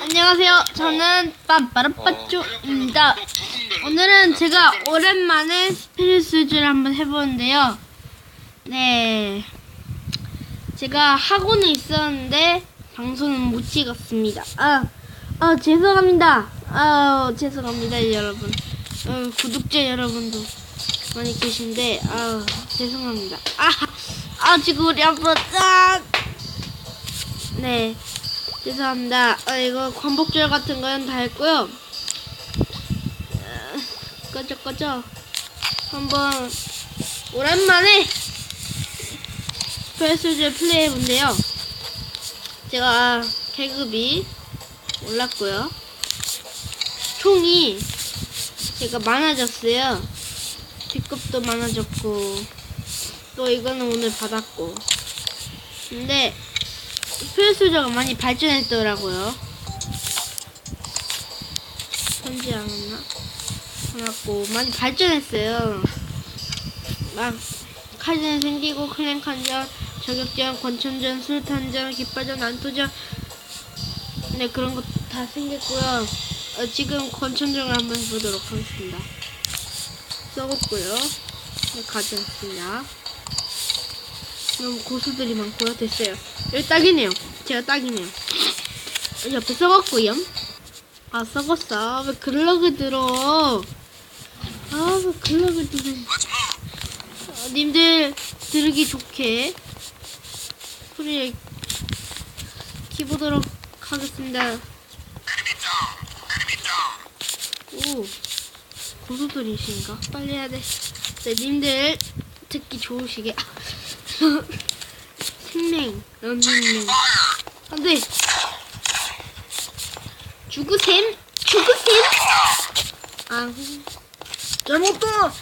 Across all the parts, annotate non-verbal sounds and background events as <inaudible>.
안녕하세요. 저는 빰빠라빠쭈입니다. 오늘은 제가 오랜만에 스피릿스즈를 한번 해보는데요. 네. 제가 학원에 있었는데 방송은 못 찍었습니다. 아, 아 죄송합니다. 아 죄송합니다 여러분. 어, 구독자 여러분도 많이 계신데 아 죄송합니다. 아, 아 지금 우리 한번 딱. 네. 죄송합니다. 아, 이거 관복절 같은 건 다 했고요. 아, 꺼져 꺼져. 한번 오랜만에 스페이스즈 플레이 해본데요. 제가 계급이 올랐고요. 총이 제가 많아졌어요. D급도 많아졌고 또 이거는 오늘 받았고 근데 스페이스저가 많이 발전했더라고요. 편지 안? 안 왔고 많이 발전했어요. 막 카전 생기고 클랜 칸전, 저격전, 권천전, 술탄전, 깃발전, 난투전 네 그런 거 다 생겼고요. 어, 지금 권천전을 한번 해보도록 하겠습니다. 써봤고요. 네, 가져왔습니다. 너무 고수들이 많고요. 됐어요. 여기 딱이네요. 제가 딱이네요. 옆에 썩었고요. 아 썩었어. 왜 글러그 들어? 아왜 글러그 들어? 어, 님들 들으기 좋게 소리를 키보도록 하겠습니다. 오 고수들이신가? 빨리 해야 돼. 네, 님들 듣기 좋으시게. <laughs> 생명, 런닝맨. 안 돼! 죽으셈! 죽으셈! 아, 잘못다!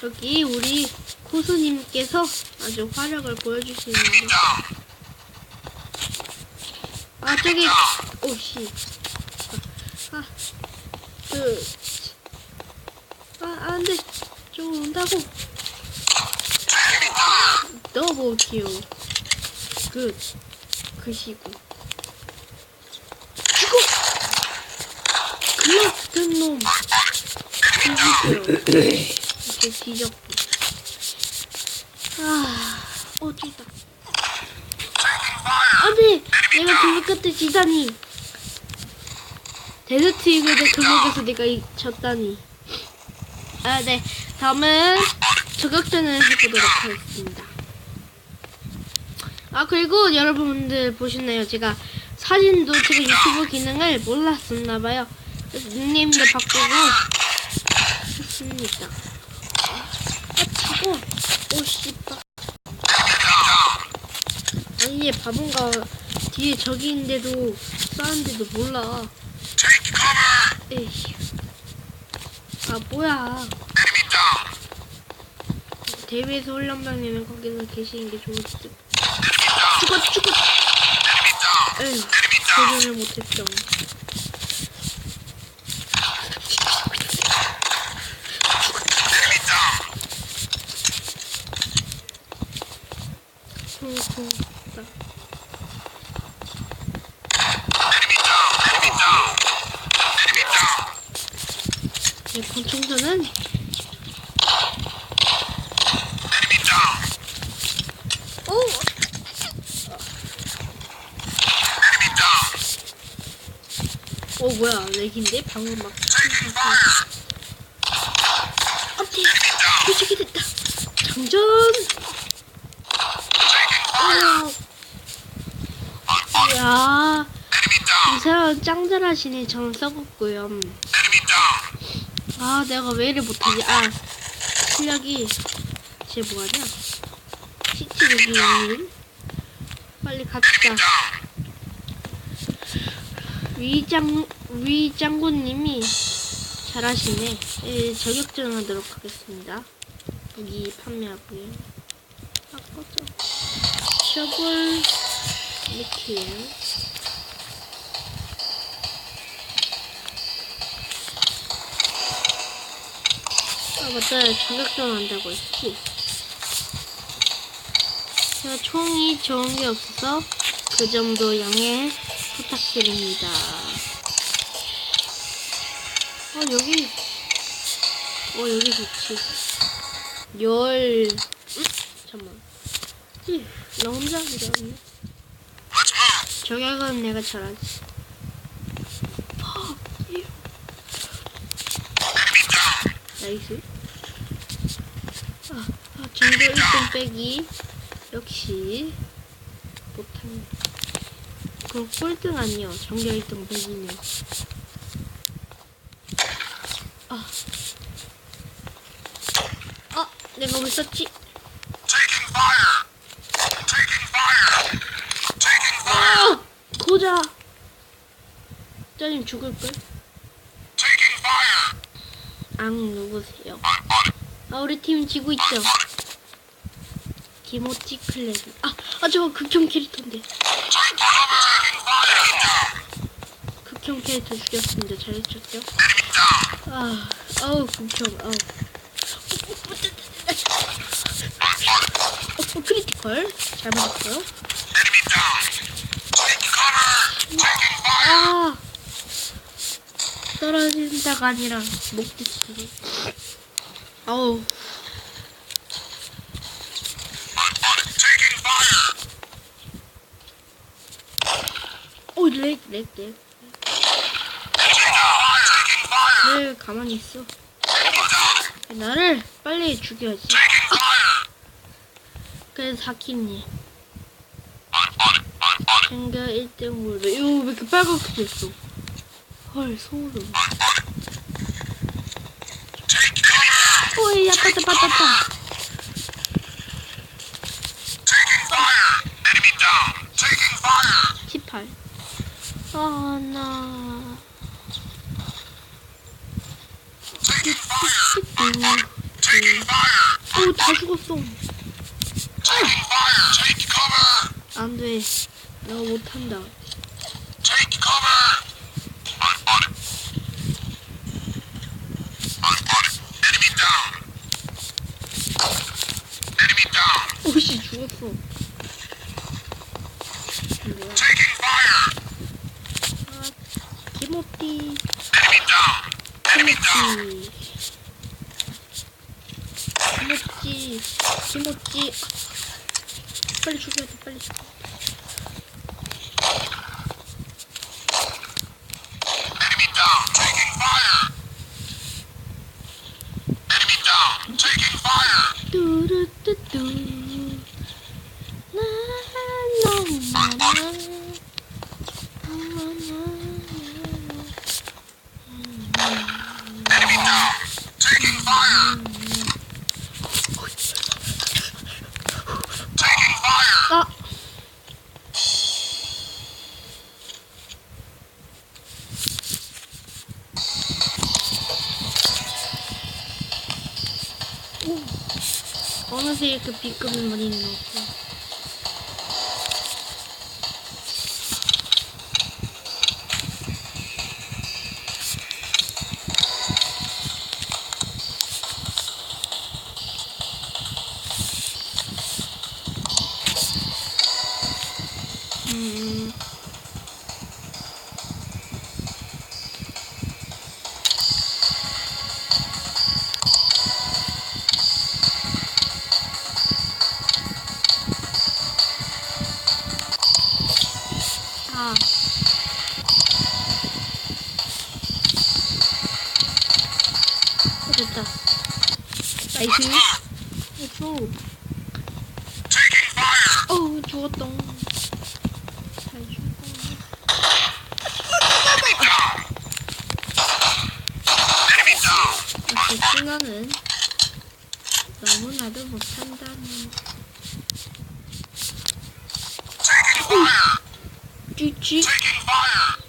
저기, 우리 고수님께서 아주 화력을 보여주시는데. 아, 저기, 오씨. 아, 그, 아, 안 돼. 좀 온다고. 더블 킬. 굿. 그시고. 죽어! 그 같은 놈. 뒤지고요. 이렇게 뒤졌고. 아, 어쩌다. 안 돼! 내가 그물 끝에 지다니. 데저트 이글의 그물에서 내가 이- 졌다니. 아, 네. 다음은 저격전을 해보도록 하겠습니다. 아, 그리고 여러분들 보셨나요? 제가 사진도 제가 유튜브 기능을 몰랐었나봐요. 그래서 닉네임도 바꾸고 했습니다. 아, 차고! 오, 씨발. 아니, 얘 바본가. 뒤에 적이 있는데도, 싸는데도 몰라. 에이씨. 아, 뭐야. 대회에서 훈련병이면 거기서 계시는 게 좋을 듯. 죽어, 죽어! 에휴, 도전을 못했죠. 쿵쿵. 네, 권총전은 오! 어 뭐야 렉인데 방금 막 안돼 도착이 됐다 장전 아. 이야 이 사람 짱 잘하시네 저는 써봤고요 아 내가 왜 이래 못하지 아 실력이 쟤 뭐하냐 시치 여기 빨리 갑시다 위장 위장군님이 잘하시네. 예, 저격전 하도록 하겠습니다. 무기 판매하고요. 아 꺼져 셔블 미킬 아 맞다. 저격전 한다고 했지? 제가 총이 좋은 게 없어서 그 정도 양해 부탁드립니다. 어 여기 어 여기 좋지. 열 음? 잠만. 이, 나 혼자 일어났네. 저격은 내가 잘하지. 나이스. 아, 아 정도 1등 빼기. 역시 못하네. 그럼 꼴등 아니요. 정교 1등 빼기면. 아. 아, 내가 왜 썼지? 아! 고자! 짜님 죽을걸? 앙, 누구세요? 아, 우리 팀 지고 있죠? 김오찌 클랜. 아, 아, 저거 극혐 캐릭터인데. Take cover! Taking fire! 극혐 캐릭터 죽였습니다. 잘해줬죠? 아, 아우, 극혐, 아우. 어, 어, 크리티컬. 잘 맞았어요. 아! 떨어진다가 아니라, 목 뒤치기. 아우! 오, 렉, 렉, 렉. Taking fire! Taking fire! 왜 가만히 있어? 나를 빨리 죽여야지. 그래서 it! 생겨 1등 물배. 이거 왜 이렇게 빨갛게 됐어? 헐, 소름. 오이, down! Taking fire! 18. 아, 나. Taking fire! 음, Taking fire! 오, 다 죽었어. 안 돼. 내가 못한다. 오씨, 죽었어. 뭐야. 아, 김오띠. 김오찌. 김오찌. 김오찌. 빨리 죽여야 돼, 빨리 죽여. 뚜루뚜뚜. 나나나나. Enemy down! Taking fire! Taking fire! 아! 오. 어느새 이렇게 나이스. Fire! 어우, 죽었동. 잘 down! 역시 승아는 너무나도 fire! 쥐쥐. Taking fire!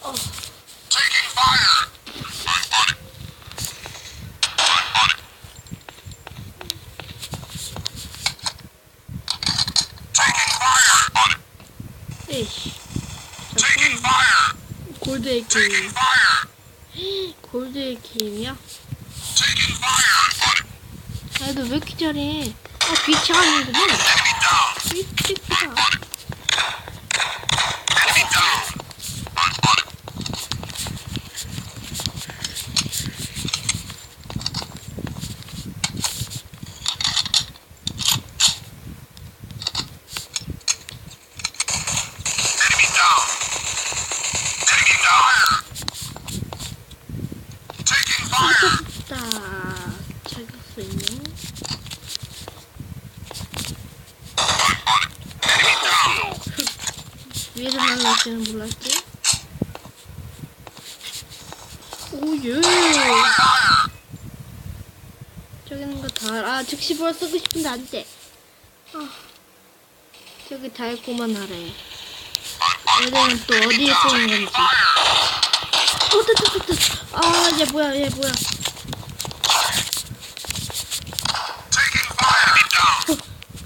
어. Taking fire! On, on it! On, on it! Taking fire! On it! 에이씨. Taking 잠깐. fire! 골드 Taking AKM. fire! 골드 AKM이야? Taking fire! On it! 애들 왜 이렇게 잘해? 아. Enemy down. 삐삐삐다. Enemy down. I'm on it. Enemy down. Taking fire. Taking fire. 다 자격수 있네. I'm on it. Enemy down. 줄은 몰랐지? 오, 예. Fire. 저기 있는 거 다, 아, 즉시 벌 쓰고 싶은데 안 돼. 아, 저기 달고만 하래. 얘들은 또 어디에 쓰는 건지. 어, 됐다, 됐다, 됐다. 아, 얘 뭐야, 얘 뭐야. Down.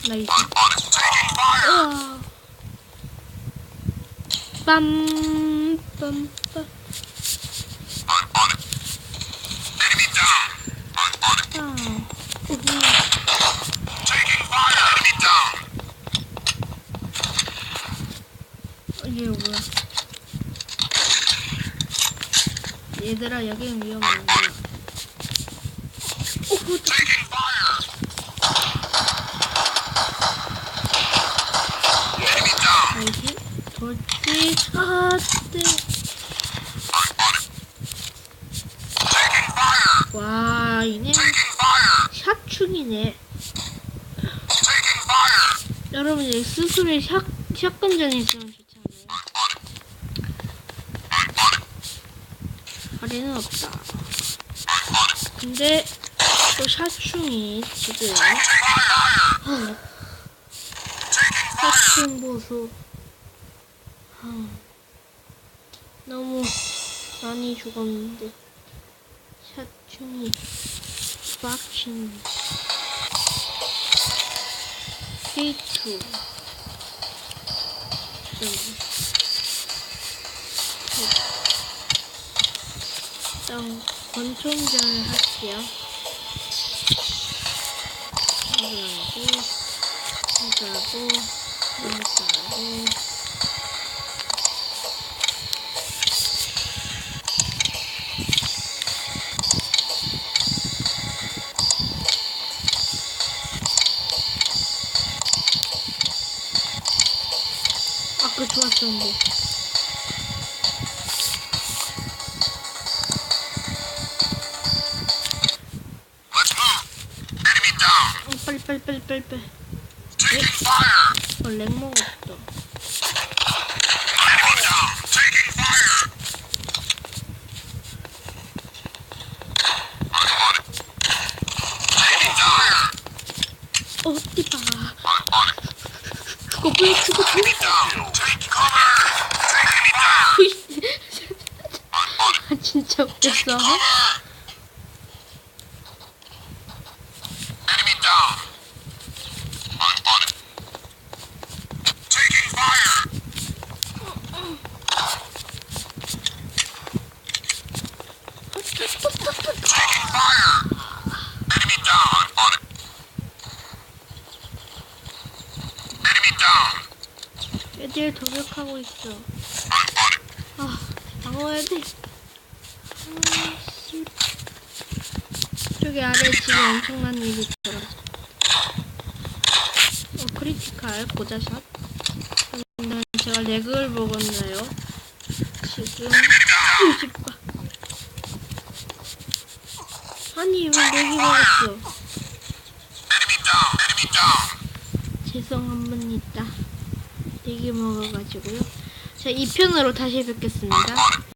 나이스. 우와. 빰, 빰, 빰. I'm on it. Enemy down. I'm on it. 아, 우후. Taking fire. Enemy down. 어, 얘 뭐야? 얘들아 여기는 위험한 거야. 어, 뭐, Taking fire. Enemy down. 나이스. 돌지. 아, 네. I'm on it. Taking fire. 와, 이네. 샷충이네. 여러분 이 스스로의 샷 샷건전이 있으면 좋잖아요. 거리는 없다. 근데 또 샷충이 지금. 샷충 보소. 하, 너무 많이 죽었는데 샷충이 빡친 K2 일단 권총전을 할게요. 이거 하고 이거 하고 이거 하고 어 cover. Take enemy down. 으이씨. I'm on it. 아, 진짜 웃겼어 도격하고 있어. 아 방어해야 돼 아씨 저기 아래 지금 엄청난 일이 있더라 어 크리티칼 고자샷 근데 제가 렉을 먹었나요 지금 으이 집가 아니 왜 렉이 먹었어 Enemy down. Enemy down. 죄송 한번 있다 렉이 먹어가지고요 자 2편으로 다시 뵙겠습니다.